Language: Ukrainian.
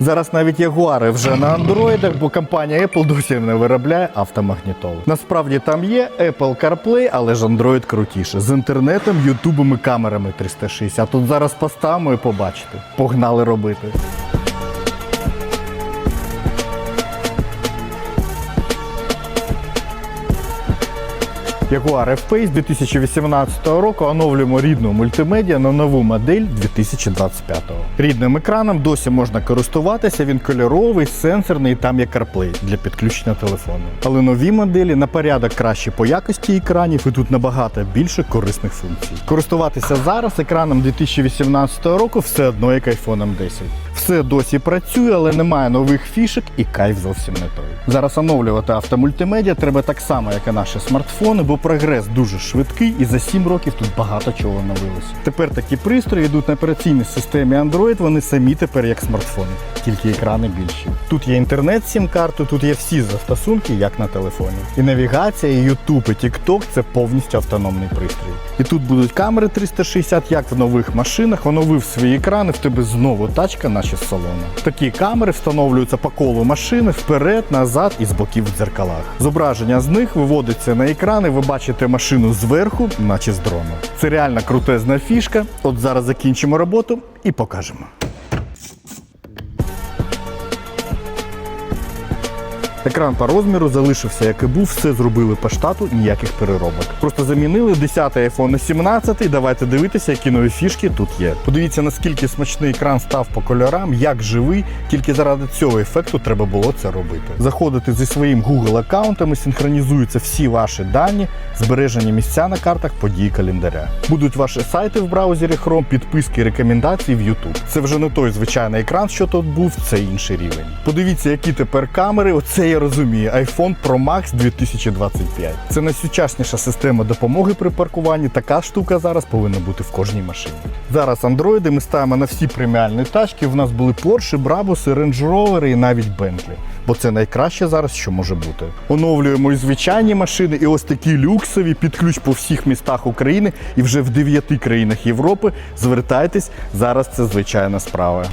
Зараз навіть ягуари вже на андроїдах, бо компанія Apple досі не виробляє автомагнітол. Насправді там є Apple CarPlay, але ж Android крутіше. З інтернетом, ютубом і камерами 360. Тут зараз поставимо і побачите. Погнали робити. Jaguar F-Pace 2018 року оновлюємо рідну мультимедіа на нову модель 2025. Рідним екраном досі можна користуватися, він кольоровий, сенсорний, там є CarPlay для підключення телефону. Але нові моделі на порядок кращі по якості екранів і тут набагато більше корисних функцій. Користуватися зараз екраном 2018 року все одно як iPhone 10. Все досі працює, але немає нових фішек і кайф зовсім не той. Зараз оновлювати автомультимедіа треба так само, як і наші смартфони, бо прогрес дуже швидкий і за 7 років тут багато чого оновилося. Тепер такі пристрої йдуть на операційній системі Android, вони самі тепер як смартфони, тільки екрани більші. Тут є інтернет сім карту, тут є всі застосунки, як на телефоні. І навігація, і YouTube, і TikTok – це повністю автономний пристрій. І тут будуть камери 360, як в нових машинах, оновив свої екрани, в тебе знову тачка, наче з салону. Такі камери встановлюються по колу машини вперед, назад і з боків в дзеркалах. Зображення з них виводиться на екран, і ви бачите машину зверху, наче з дрону. Це реально крутезна фішка. От зараз закінчимо роботу і покажемо. Екран по розміру залишився як і був, все зробили по штату, ніяких переробок. Просто замінили 10 iPhone на 17, і давайте дивитися, які нові фішки тут є. Подивіться, наскільки смачний екран став по кольорам, як живий, тільки заради цього ефекту треба було це робити. Заходите зі своїм Google аккаунтами, синхронізуються всі ваші дані, збережені місця на картах події календаря. Будуть ваші сайти в браузері Chrome, підписки, рекомендації в YouTube. Це вже не той звичайний екран, що тут був, це інший рівень. Подивіться, які тепер камери. Оце я розумію. iPhone Pro Max 2025. Це найсучасніша система допомоги при паркуванні. Така штука зараз повинна бути в кожній машині. Зараз андроїди ми ставимо на всі преміальні тачки. В нас були Porsche, Brabus, Range Rover і навіть Bentley. Бо це найкраще зараз, що може бути. Оновлюємо і звичайні машини, і ось такі люксові під ключ по всіх містах України і вже в дев'яти країнах Європи. Звертайтесь, зараз це звичайна справа.